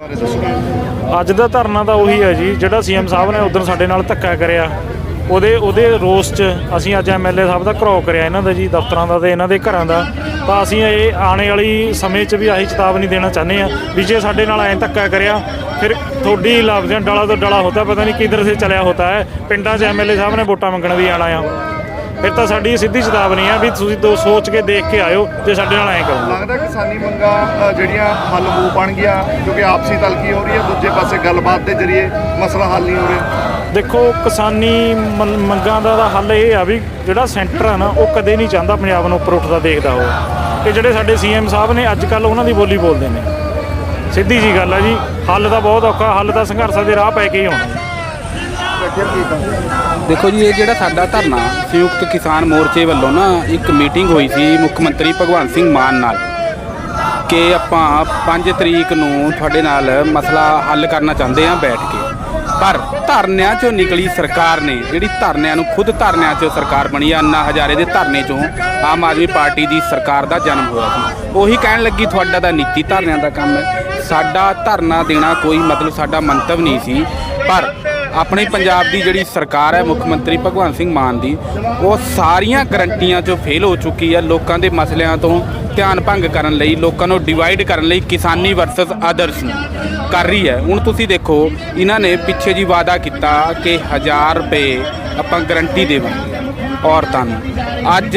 ਬਾਰੇ ਦੱਸੋ। ਅੱਜ ਦਾ ਧਰਨਾ ਤਾਂ ਉਹੀ ਹੈ ਜੀ, ਜਿਹੜਾ ਸੀਐਮ ਸਾਹਿਬ ਨੇ ਉਦੋਂ ਸਾਡੇ ਨਾਲ ਧੱਕਾ ਕਰਿਆ। ਉਹਦੇ ਉਹਦੇ ਰੋਸ 'ਚ ਅਸੀਂ ਅੱਜ ਐਮਐਲਏ ਸਾਹਿਬ ਦਾ ਘਰੋ ਕਰਿਆ ਇਹਨਾਂ ਦਾ ਜੀ, ਦਫ਼ਤਰਾਂ ਦਾ ਤੇ ਇਹਨਾਂ ਦੇ ਘਰਾਂ ਦਾ। ਤਾਂ ਅਸੀਂ ਇਹ ਆਉਣੇ ਵਾਲੀ ਸਮੇਂ 'ਚ ਵੀ ਆਹੀ ਚੇਤਾਵਨੀ ਦੇਣਾ ਚਾਹੁੰਦੇ ਆ ਵੀ ਜੇ ਸਾਡੇ ਨਾਲ ਐਂ ਧੱਕਾ ਕਰਿਆ, ਫਿਰ ਤੁਹਾਡੀ ਲਫ਼ਜ਼ਾਂ ਡਾਲਾ ਤੋਂ ਡਾਲਾ ਹੁੰਦਾ, ਪਤਾ ਨਹੀਂ ਕਿੱਧਰ ਸੇ ਚਲਿਆ ਹੋਤਾ ਹੈ। ਪਿੰਡਾਂ 'ਚ ਐਮਐਲਏ ਸਾਹਿਬ ਨੇ ਵੋਟਾਂ ਮੰਗਣ ਵੀ ਆਣਾ ਆ। ਫਿਰ ਤਾਂ ਸਾਡੀ ਸਿੱਧੀ ਚੇਤਾਵਨੀ ਆ ਵੀ ਤੁਸੀਂ ਦੋ ਸੋਚ ਕੇ ਦੇਖ ਕੇ ਆਇਓ ਜੇ ਸਾਡੇ ਨਾਲ ਐਂ ਕਰੋਗੇ ਲੱਗਦਾ ਕਿਸਾਨੀ ਮੰਗਾਂ ਜਿਹੜੀਆਂ ਹੱਲ ਹੋ ਬਣ ਗਿਆ ਕਿਉਂਕਿ ਆਪਸੀ ਤਲਖੀ ਹੋ ਰਹੀ ਹੈ ਦੂਜੇ ਪਾਸੇ ਗੱਲਬਾਤ ਦੇ ਜ਼ਰੀਏ ਮਸਲਾ ਹੱਲ ਨਹੀਂ ਹੋ ਰਿਹਾ। ਦੇਖੋ ਕਿਸਾਨੀ ਮੰਗਾਂ ਦਾ ਤਾਂ ਹੱਲ ਇਹ ਆ ਵੀ ਜਿਹੜਾ ਸੈਂਟਰ ਆ ਨਾ ਉਹ ਕਦੇ ਨਹੀਂ ਚਾਹੁੰਦਾ ਪੰਜਾਬ ਨੂੰ ਉੱਪਰ ਉੱਠਦਾ ਦੇਖਦਾ ਹੋ ਕਿ ਜਿਹੜੇ ਸਾਡੇ ਸੀਐਮ ਸਾਹਿਬ ਨੇ ਅੱਜ ਕੱਲ ਉਹਨਾਂ ਦੀ ਬੋਲੀ ਬੋਲਦੇ ਨੇ। ਸਿੱਧੀ ਜੀ ਗੱਲ ਆ ਜੀ ਹੱਲ ਤਾਂ ਬਹੁਤ ਔਖਾ ਹੱਲ ਤਾਂ ਸੰਘਰਸ਼ਾਂ ਦੇ ਰਾਹ ਪੈ ਕੇ ਹੀ ਹੋਣਾ ਜੀ। ਦੇਖੋ ਜੀ, ਇਹ ਜਿਹੜਾ ਸਾਡਾ ਧਰਨਾ, ਸੰਯੁਕਤ ਕਿਸਾਨ ਮੋਰਚੇ ਵੱਲੋਂ ਨਾ ਇੱਕ ਮੀਟਿੰਗ ਹੋਈ ਸੀ ਮੁੱਖ ਮੰਤਰੀ ਭਗਵੰਤ ਸਿੰਘ ਮਾਨ ਨਾਲ ਕਿ ਆਪਾਂ 5 ਤਰੀਕ ਨੂੰ ਤੁਹਾਡੇ ਨਾਲ ਮਸਲਾ ਹੱਲ ਕਰਨਾ ਚਾਹੁੰਦੇ ਹਾਂ ਬੈਠ ਕੇ। ਪਰ ਧਰਨਿਆਂ ਚੋਂ ਨਿਕਲੀ ਸਰਕਾਰ ਨੇ, ਜਿਹੜੀ ਧਰਨਿਆਂ ਨੂੰ ਖੁਦ ਧਰਨਿਆਂ ਚੋਂ ਸਰਕਾਰ ਬਣੀ ਆ, ਅੰਨਾ ਹਜ਼ਾਰੇ ਦੇ ਧਰਨੇ ਚੋਂ ਆਮ ਆਦਮੀ ਪਾਰਟੀ ਦੀ ਸਰਕਾਰ ਦਾ ਜਨਮ ਹੋਇਆ ਸੀ। ਉਹੀ ਕਹਿਣ ਲੱਗੀ, ਤੁਹਾਡਾ ਦਾ ਨੀਤੀ ਧਰਨਿਆਂ ਦਾ ਕੰਮ ਹੈ। ਸਾਡਾ ਧਰਨਾ ਦੇਣਾ ਕੋਈ ਮਤਲਬ ਸਾਡਾ ਮੰਤਵ ਨਹੀਂ ਸੀ। ਪਰ ਆਪਣੇ ਪੰਜਾਬ ਦੀ ਜਿਹੜੀ ਸਰਕਾਰ ਹੈ, ਮੁੱਖ ਮੰਤਰੀ ਭਗਵੰਤ ਸਿੰਘ ਮਾਨ ਦੀ, ਉਹ ਸਾਰੀਆਂ ਗਰੰਟੀਆਂ 'ਚੋਂ ਫੇਲ ਹੋ ਚੁੱਕੀ ਹੈ ਲੋਕਾਂ ਦੇ ਮਸਲਿਆਂ ਤੋਂ ਧਿਆਨ ਭੰਗ ਕਰਨ ਲਈ, ਲੋਕਾਂ ਨੂੰ ਡਿਵਾਈਡ ਕਰਨ ਲਈ ਕਿਸਾਨੀ ਵਰਸਸ ਆਦਰਸ ਨੂੰ ਕਰ ਰਹੀ ਹੈ। ਹੁਣ ਤੁਸੀਂ ਦੇਖੋ, ਇਹਨਾਂ ਨੇ ਪਿੱਛੇ ਜੀ ਵਾਅਦਾ ਕੀਤਾ ਕਿ 1000 ਰੁਪਏ ਆਪਾਂ ਗਰੰਟੀ ਦੇਵਾਂਗੇ ਔਰਤਾਂ ਨੂੰ। ਅੱਜ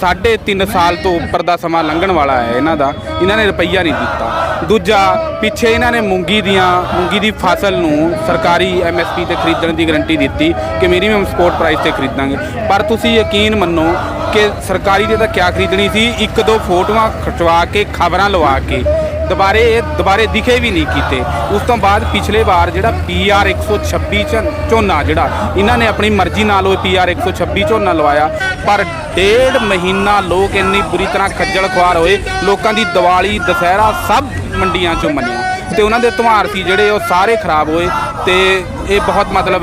ਸਾਢੇ 3 ਸਾਲ ਤੋਂ ਉੱਪਰ ਦਾ ਸਮਾਂ ਲੰਘਣ ਵਾਲਾ ਹੈ ਇਹਨਾਂ ਦਾ। ਇਹਨਾਂ ਨੇ ਰੁਪਈਆ ਨਹੀਂ ਦਿੱਤਾ। ਦੂਜਾ, ਪਿੱਛੇ ਇਹਨਾਂ ਨੇ ਮੂੰਗੀ ਦੀਆਂ, ਮੂੰਗੀ ਦੀ ਫਸਲ ਨੂੰ ਸਰਕਾਰੀ ਐਮਐਸਪੀ ਤੇ ਖਰੀਦਣ ਦੀ ਗਾਰੰਟੀ ਦਿੱਤੀ ਕਿ ਮਿਨੀਮਮ ਸਪੋਰਟ ਪ੍ਰਾਈਸ ਤੇ ਖਰੀਦਾਂਗੇ। ਪਰ ਤੁਸੀਂ ਯਕੀਨ ਮੰਨੋ ਕਿ ਸਰਕਾਰੀ ਦੇ ਤਾਂ ਕਿਆ ਖਰੀਦਣੀ ਸੀ? ਇੱਕ ਦੋ ਫੋਟੋਆਂ ਖਿਚਵਾ ਕੇ, ਖਬਰਾਂ ਲਵਾ ਕੇ। ਦੁਬਾਰੇ ਇਹ ਦੁਬਾਰੇ ਦਿਖੇ ਵੀ ਨਹੀਂ ਕੀਤੇ। ਉਸ ਤੋਂ ਬਾਅਦ ਪਿਛਲੇ ਵਾਰ ਜਿਹੜਾ ਪੀਆਰ 126 ਝ- ਝੋਨਾ ਜਿਹੜਾ, ਇਹਨਾਂ ਨੇ ਆਪਣੀ ਮਰਜ਼ੀ ਨਾਲ ਉਹ ਪੀਆਰ 126 ਝੋਨਾ ਲਵਾਇਆ। ਪਰ ਡੇਢ ਮਹੀਨਾ ਲੋਕ ਇੰਨੀ ਬੁਰੀ ਤਰ੍ਹਾਂ ਖੱਜਲ ਖੁਆਰ ਹੋਏ, ਲੋਕਾਂ ਦੀ ਦੀਵਾਲੀ, ਦੁਸਹਿਰਾ ਸਭ ਮੰਡੀਆਂ ਚੋਂ ਮੰਨਿਆ। ਤੇ ਉਹਨਾਂ ਦੇ ਤਿਉਹਾਰ ਸੀ ਜਿਹੜੇ ਉਹ ਸਾਰੇ ਖਰਾਬ ਹੋਏ ਤੇ ਇਹ ਬਹੁਤ ਮਤਲਬ,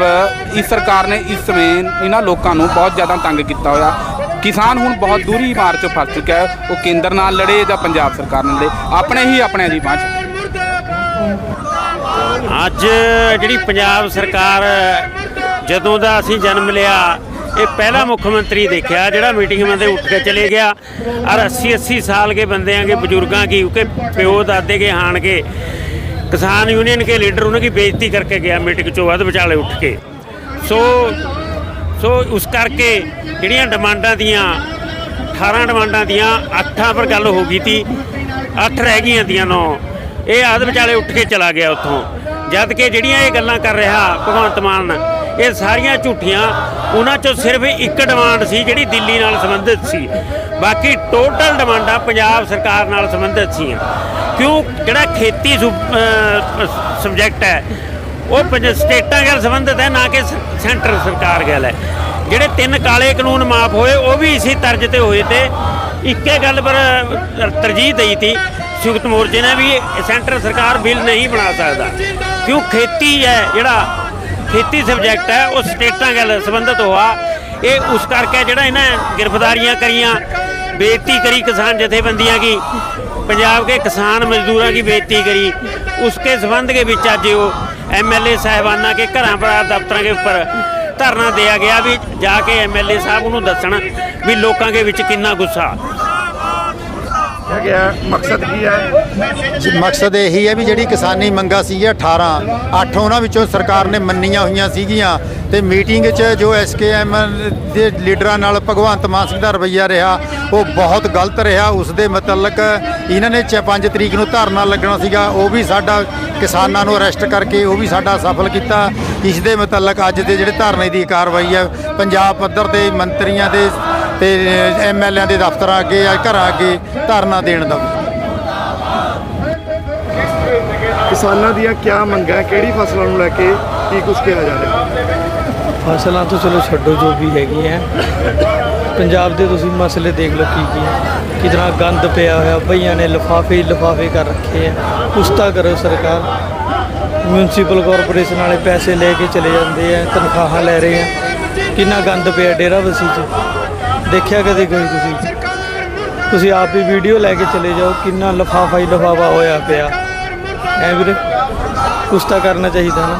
ਇਸ ਸਰਕਾਰ ਨੇ ਇਸ ਸਮੇਂ ਇਹਨਾਂ ਲੋਕਾਂ ਨੂੰ ਬਹੁਤ ਜ਼ਿਆਦਾ ਤੰਗ ਕੀਤਾ ਹੋਇਆ। ਕਿਸਾਨ ਹੁਣ ਬਹੁਤ ਦੂਰੀ ਮਾਰ ਚੋਂ ਫਸ ਚੁੱਕਿਆ ਹੈ। ਉਹ ਕੇਂਦਰ ਨਾਲ ਲੜੇ ਜਾਂ ਪੰਜਾਬ ਸਰਕਾਰ ਨਾਲ ਲੜੇ, ਆਪਣੇ ਹੀ ਆਪਣੇ ਦੀ ਬਾਝ ਅੱਜ ਜਿਹੜੀ ਪੰਜਾਬ ਸਰਕਾਰ ਜਦੋਂ ਦਾ ਅਸੀਂ ਜਨਮ ਲਿਆ, ਇਹ ਪਹਿਲਾ ਮੁੱਖ ਮੰਤਰੀ ਦੇਖਿਆ, ਜਿਹੜਾ ਮੀਟਿੰਗ ਮੰਦੇ ਉੱਠ ਕੇ ਚਲੇ ਗਿਆ। ਔਰ 80 80 ਸਾਲ ਦੇ ਬੰਦਿਆਂ ਦੇ ਬਜ਼ੁਰਗਾਂ ਕੀ ਕਿ ਪਿਓ ਦਾਦੇ ਕੇ ਹਾਣ ਕੇ, ਕਿਸਾਨ ਯੂਨੀਅਨ ਕੇ ਲੀਡਰ ਉਹਨਾਂ ਦੀ ਬੇਇੱਜ਼ਤੀ ਕਰਕੇ ਗਿਆ ਮੀਟਿੰਗ ਚੋਂ ਵੱਧ ਵਿਚਾਲੇ ਉੱਠ ਕੇ। ਸੋ ਸੋ ਉਸ ਕਰਕੇ ਜਿਹੜੀਆਂ ਡਿਮਾਂਡਾਂ ਦੀਆਂ 18 ਡਿਮਾਂਡਾਂ ਦੀਆਂ 8 ਪਰ ਗੱਲ ਹੋ ਗਈ ਤੀ 8 ਰਹਿ ਗਈਆਂ ਦੀਆਂ ਨੌ। ਇਹ ਆਦ ਵਿਚਾਲੇ ਉੱਠ ਕੇ ਚਲਾ ਗਿਆ ਉੱਥੋਂ। ਜਦ ਕਿ ਜਿਹੜੀਆਂ ਇਹ ਗੱਲਾਂ ਕਰ ਰਿਹਾ ਭਗਵੰਤ ਮਾਨ, ਇਹ ਸਾਰੀਆਂ ਝੂਠੀਆਂ, ਉਹਨਾਂ ਚੋਂ ਸਿਰਫ ਇੱਕ ਡਿਮਾਂਡ ਸੀ ਜਿਹੜੀ ਦਿੱਲੀ ਨਾਲ ਸੰਬੰਧਿਤ ਸੀ। ਬਾਕੀ ਟੋਟਲ ਡਿਮਾਂਡਾਂ ਪੰਜਾਬ ਸਰਕਾਰ ਨਾਲ ਸੰਬੰਧਿਤ ਸੀ ਕਿਉਂ? ਜਿਹੜਾ ਖੇਤੀ ਸਬਜੈਕਟ ਹੈ ਉਹ ਪੰਜ ਸਟੇਟਾਂ ਨਾਲ ਸੰਬੰਧਿਤ ਹੈ, ਨਾ ਕਿ ਸੈਂਟਰ ਸਰਕਾਰ ਗੱਲ ਹੈ ਜਿਹੜੇ ਤਿੰਨ ਕਾਲੇ ਕਾਨੂੰਨ ਮਾਫ ਹੋਏ, ਉਹ ਵੀ ਇਸੇ ਤਰਜ ਤੇ ਹੋਏ ਤੇ ਇੱਕੇ ਗੱਲ ਪਰ ਤਰਜੀਹ ਦਈ ਤੀ ਸੰਯੁਕਤ ਮੋਰਚੇ ਨੇ ਵੀ ਸੈਂਟਰ ਸਰਕਾਰ ਬਿੱਲ ਨਹੀਂ ਬਣਾ ਸਕਦਾ। ਕਿਉਂ ਖੇਤੀ ਹੈ, ਜਿਹੜਾ ਖੇਤੀ ਸਬਜੈਕਟ ਹੈ, ਉਹ ਸਟੇਟਾਂ ਨਾਲ ਸੰਬੰਧਿਤ ਹੋਆ। ਇਹ ਉਸ ਕਰਕੇ ਜਿਹੜਾ ਇਹਨਾਂ ਗ੍ਰਿਫਤਾਰੀਆਂ ਕਰੀਆਂ, ਬੇਇੱਜ਼ਤੀ ਕਰੀ ਕਿਸਾਨ ਜਥੇਬੰਦੀਆਂ ਕੀ ਪੰਜਾਬ ਦੇ ਕਿਸਾਨ ਮਜ਼ਦੂਰਾਂ ਦੀ ਬੇਇੱਜ਼ਤੀ ਕਰੀ। ਉਸਕੇ ਸੰਬੰਧ ਦੇ ਵਿੱਚ ਅੱਜ ਉਹ ਐਮਐਲਏ ਸਾਹਿਬਾਨਾਂ ਕੇ ਘਰਾਂ ਪਰ ਦਫ਼ਤਰਾਂ ਦੇ ਉੱਪਰ ਧਰਨਾ ਦਿਆ ਗਿਆ ਵੀ ਜਾ ਕੇ ਐਮਐਲਏ ਸਾਹਿਬ ਨੂੰ ਦੱਸਣ ਵੀ ਲੋਕਾਂ ਦੇ ਵਿੱਚ ਕਿੰਨਾ ਗੁੱਸਾ। ਕਿਆ ਮਕਸਦ ਕੀ ਹੈ ਮਕਸਦ ਇਹੀ ਹੈ ਵੀ ਜਿਹੜੀ ਕਿਸਾਨੀ ਮੰਗਾ ਸੀ 18 ਅੱਠ ਉਹਨਾਂ ਵਿੱਚੋਂ ਸਰਕਾਰ ਨੇ ਮੰਨੀਆਂ ਹੋਈਆਂ ਸੀਗੀਆਂ ਤੇ ਮੀਟਿੰਗ 'ਚ ਜੋ ਐਸਕੇਐਮ ਦੇ ਲੀਡਰਾਂ ਨਾਲ ਭਗਵੰਤ ਮਾਨ ਸਿੰਘ ਦਾ ਰਵੱਈਆ ਰਿਹਾ, ਉਹ ਬਹੁਤ ਗਲਤ ਰਿਹਾ। ਉਸ ਦੇ ਮੁਤਲਕ ਇਹਨਾਂ ਨੇ 5 ਤਰੀਕ ਨੂੰ ਧਰਨਾ ਲੱਗਣਾ ਸੀਗਾ, ਉਹ ਵੀ ਸਾਡਾ ਕਿਸਾਨਾਂ ਨੂੰ ਅਰੈਸਟ ਕਰਕੇ ਉਹ ਵੀ ਸਾਡਾ ਸਫਲ ਕੀਤਾ। ਇਸ ਦੇ ਮੁਤਲਕ ਅੱਜ ਦੇ ਜਿਹੜੇ ਧਰਨੇ ਦੀ ਕਾਰਵਾਈ ਹੈ ਪੰਜਾਬ ਪੱਧਰ ਤੇ ਮੰਤਰੀਆਂ ਦੇ ਤੇ ਐਮਐਲਏਆਂ ਦੇ ਦਫ਼ਤਰਾਂ ਅੱਗੇ ਜਾਂ ਘਰਾਂ ਅੱਗੇ ਧਰਨਾ ਦੇਣ ਦਾ। ਕਿਸਾਨਾਂ ਦੀਆਂ ਕਿਆ ਮੰਗਾਂ ਹੈ? ਕਿਹੜੀ ਫਸਲਾਂ ਨੂੰ ਲੈ ਕੇ ਕੀ ਕੁਝ ਕਿਹਾ ਜਾ ਰਿਹਾ? ਫਸਲਾਂ ਤਾਂ ਚਲੋ ਛੱਡੋ ਜੋ ਵੀ ਹੈਗੀ ਹੈ। ਪੰਜਾਬ ਦੇ ਤੁਸੀਂ ਮਸਲੇ ਦੇਖ ਲਓ ਕੀ ਕੀ ਹੈ। ਕਿਤਨਾ ਗੰਦ ਪਿਆ ਹੋਇਆ ਭਈਆਂ ਨੇ ਲਿਫਾਫੇ ਲਿਫਾਫੇ ਕਰ ਰੱਖੇ ਆ ਕੁਛ ਤਾਂ ਕਰੋ ਸਰਕਾਰ। ਮਿਊਨਿਸਪਲ ਕਾਰਪੋਰੇਸ਼ਨ ਵਾਲੇ ਪੈਸੇ ਲੈ ਕੇ ਚਲੇ ਜਾਂਦੇ ਆ ਤਨਖਾਹਾਂ ਲੈ ਰਹੇ ਆ ਕਿੰਨਾ ਗੰਦ ਪਿਆ ਡੇਰਾ ਬਸੀ 'ਚ। ਦੇਖਿਆ ਕਦੇ ਕੋਈ ਤੁਸੀਂ? ਤੁਸੀਂ ਆਪ ਵੀ ਵੀਡੀਓ ਲੈ ਕੇ ਚਲੇ ਜਾਓ, ਕਿੰਨਾ ਲਿਫਾਫਾ ਹੀ ਲਿਫਾਫਾ ਹੋਇਆ ਪਿਆ। ਐ ਵੀਰੇ, ਕੁਛ ਤਾਂ ਕਰਨਾ ਚਾਹੀਦਾ ਨਾ।